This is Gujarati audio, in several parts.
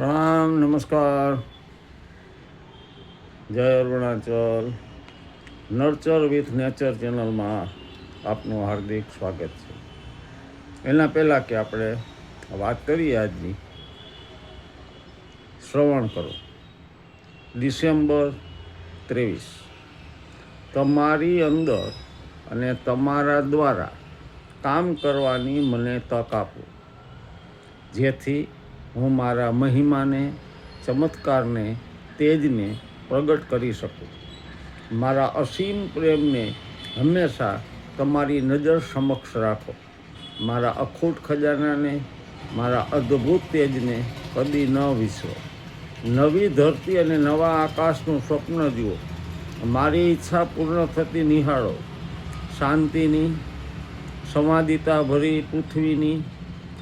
પ્રણામ નમસ્કાર. જય અરુણાચલ. નર્ચર વિથ નેચર ચેનલમાં આપનું હાર્દિક સ્વાગત છે. એના પહેલાં કે આપણે વાત કરીએ આજની. શ્રવણ કરો. ડિસેમ્બર ત્રેવીસ. તમારી અંદર અને તમારા દ્વારા કામ કરવાની મને તક આપો. જેથી હું મારા મહિમાને, ચમત્કારને, તેજને પ્રગટ કરી શકું. મારા અસીમ પ્રેમને હંમેશા તમારી નજર સમક્ષ રાખો. મારા અખૂટ ખજાનાને, મારા અદ્ભુત તેજને કદી ન વિસરો. નવી ધરતી અને નવા આકાશનું સ્વપ્ન જુઓ. મારી ઈચ્છા પૂર્ણ થતી નિહાળો. શાંતિની સંવાદિતા ભરી પૃથ્વીની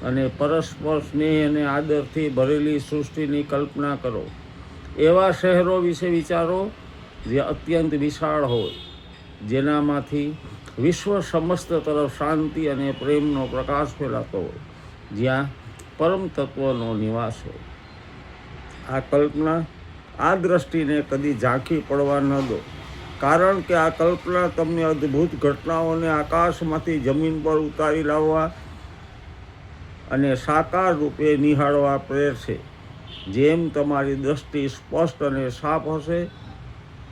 અને પરસ્પર સ્નેહ અને આદરથી ભરેલી સૃષ્ટિની કલ્પના કરો. એવા શહેરો વિશે વિચારો જે અત્યંત વિશાળ હોય. જેનામાંથી વિશ્વ સમસ્ત તરફ શાંતિ અને પ્રેમનો પ્રકાશ ફેલાતો હોય. જ્યાં પરમ તત્વનો નિવાસ હોય. આ કલ્પના આ દ્રષ્ટિને કદી ઝાંખી પડવા ન દો. કારણ કે આ કલ્પના તમને અદ્ભુત ઘટનાઓને આકાશમાંથી જમીન પર ઉતારી લાવવા અને સાકાર રૂપે નિહાળવા પ્રેરશે જેમ તમારી દ્રષ્ટિ સ્પષ્ટ અને સાફ હશે,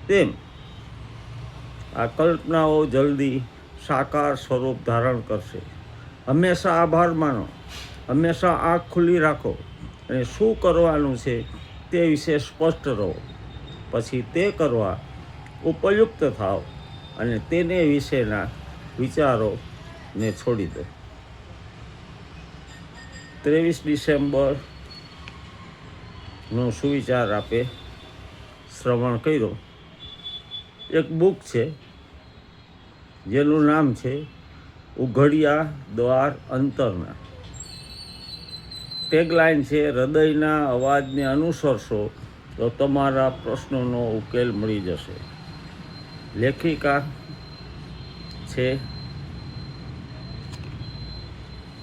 તેમ આ કલ્પનાઓ જલ્દી સાકાર સ્વરૂપ ધારણ કરશે. હંમેશા આભાર માનો, હંમેશા આંખ ખુલ્લી રાખો અને શું કરવાનું છે તે વિશે સ્પષ્ટ રહો. પછી તે કરવા ઉપયુક્ત થાવ અને તેને વિશેના વિચારોને છોડી દો. ત્રેવીસ ડિસેમ્બરનો સુવિચાર આપે, શ્રવણ કર્યો. એક બુક છે, જેનું નામ છે ઉઘડિયા દ્વાર અંતરના. ટેગલાઇન છે, હૃદયના અવાજને અનુસરશો તો તમારા પ્રશ્નોનો ઉકેલ મળી જશે. લેખિકા છે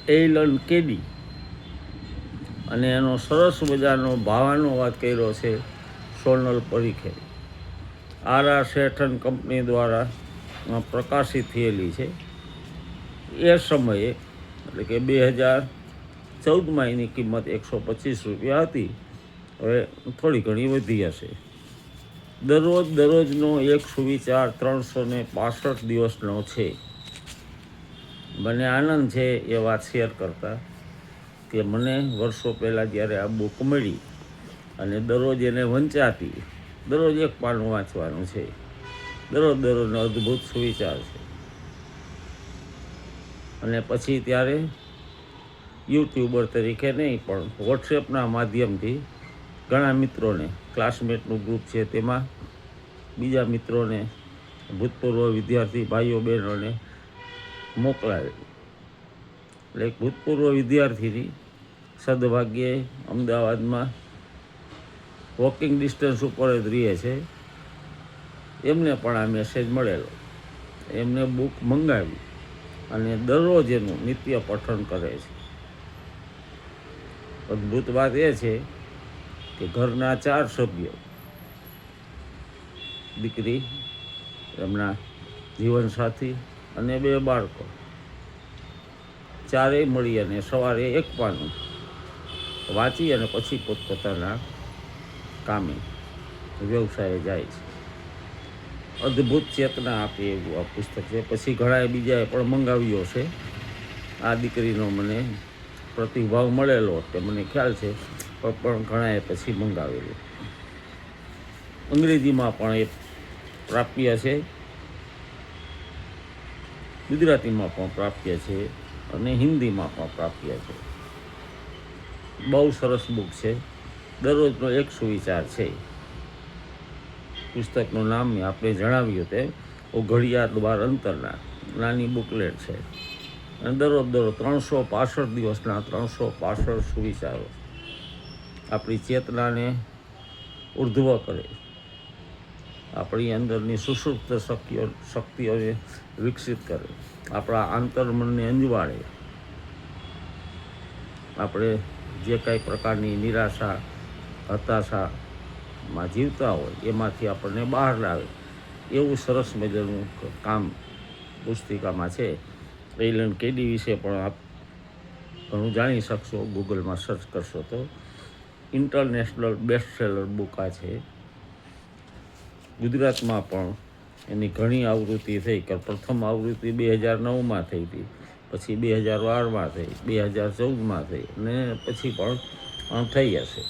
એલન કેડી. અને એનો સરસ મજાનો ભાવાનો વાત કર્યો છે સોનલ પરીખે. આર આર શેઠન કંપની દ્વારા પ્રકાશિત થયેલી છે. એ સમયે, એટલે કે બે હજાર ચૌદમાં એની કિંમત એકસો પચીસ રૂપિયા હતી. હવે થોડી ઘણી વધી હશે. દરરોજ દરરોજનો એક સુવિચાર ત્રણસો ને પાસઠ દિવસનો છે. મને આનંદ છે એ વાત શેર કરતા. કે મને વર્ષો પહેલાં જ્યારે આ બુક મળી અને દરરોજ એને વંચાતી, દરરોજ એક પાનું વાંચવાનું છે, દરરોજ દરરોજનો અદ્ભુત સુવિચાર છે. અને પછી ત્યારે યુટ્યુબર તરીકે નહીં, પણ વોટ્સએપના માધ્યમથી ઘણા મિત્રોને, ક્લાસમેટનું ગ્રુપ છે તેમાં બીજા મિત્રોને, ભૂતપૂર્વ વિદ્યાર્થી ભાઈઓ બહેનોને મોકલાવે. એટલે ભૂતપૂર્વ વિદ્યાર્થીની સદભાગ્યે અમદાવાદમાં વોકિંગ ડિસ્ટન્સ ઉપર જ રહે છે એમને પણ આ મેસેજ મળેલો. એમને બુક મંગાવી અને દરરોજ એનું નિત્ય પઠન કરે છે. અદ્ભુત વાત એ છે કે ઘરના ચાર સભ્યો, દીકરી, એમના જીવનસાથી અને બે બાળકો, ચારેય મળી અને સવારે એક પાનું વાંચી અને પછી પોતપોતાના કામે વ્યવસાયે જાય છે. અદ્ભુત ચેતના આપે એવું આ પુસ્તક છે. પછી ઘણાએ બીજાએ પણ મંગાવ્યો છે. આ દીકરીનો મને પ્રતિભાવ મળેલો તે મને ખ્યાલ છે, પણ ઘણાએ પછી મંગાવેલું. અંગ્રેજીમાં પણ એ પ્રાપ્ય છે. ગુજરાતીમાં પણ પ્રાપ્ય છે અને હિન્દીમાં પણ પ્રાપ્ય છે. બહુ સરસ બુક છે. દરરોજનો એક સુવિચાર છે. પુસ્તકનું નામ આપણે જણાવ્યું તે ઘડિયાળ દ્વાર અંતરના, નાની બુકલેટ છે. અને દરરોજ દરરોજ ત્રણસો પાસઠ દિવસના ત્રણસો પાસઠ સુવિચારો આપણી ચેતનાને ઉર્ધ્વ કરે. આપણી અંદરની સુષુપ્ત શક્તિઓ, શક્તિઓને વિકસિત કરે. આપણા આંતરમનને અંજવાળે. આપણે જે કાંઈ પ્રકારની નિરાશા હતાશામાં જીવતા હોય, એમાંથી આપણને બહાર લાવે. એવું સરસ મજાનું કામ પુસ્તિકામાં છે. એલન કેડી વિશે પણ આપ ઘણું જાણી શકશો. ગૂગલમાં સર્ચ કરશો તો. ઇન્ટરનેશનલ બેસ્ટ સેલર બુક આ છે. ગુજરાતમાં પણ એની ઘણી આવૃત્તિ થઈ. કે પ્રથમ આવૃત્તિ બે હજાર નવમાં થઈ હતી. પછી બે હજાર બારમાં થઈ, બે હજાર ચૌદમાં થઈ અને પછી પણ થઈ હશે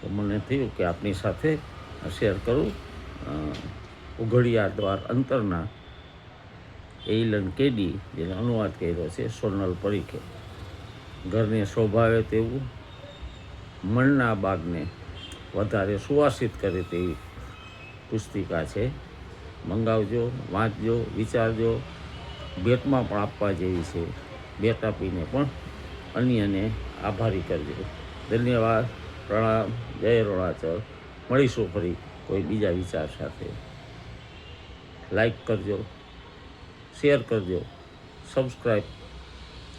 તો મને થયું કે આપની સાથે શેર કરું ઉઘડિયા દ્વાર અંતરના એલન કેડી જેનો અનુવાદ કર્યો છે, સોનલ પરીખે. ઘરને શોભાવે તેવું, મણના બાગને વધારે સુવાસિત કરે તેવી પુસ્તિકા છે. મંગાવજો, વાંચજો, વિચારજો. ભેટમાં પણ આપવા જેવી છે. ભેટ આપીને પણ અન્યને આભારી કરજો. ધન્યવાદ, પ્રણામ, જય અરુણાચલ. મળીશું ફરી કોઈ બીજા વિચાર સાથે. લાઈક કરજો, શેર કરજો. સબસ્ક્રાઈબ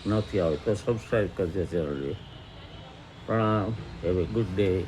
નથી આવે તો સબસ્ક્રાઈબ કરજો ચેનલને પ્રણામ, હેવ એ ગુડ ડે.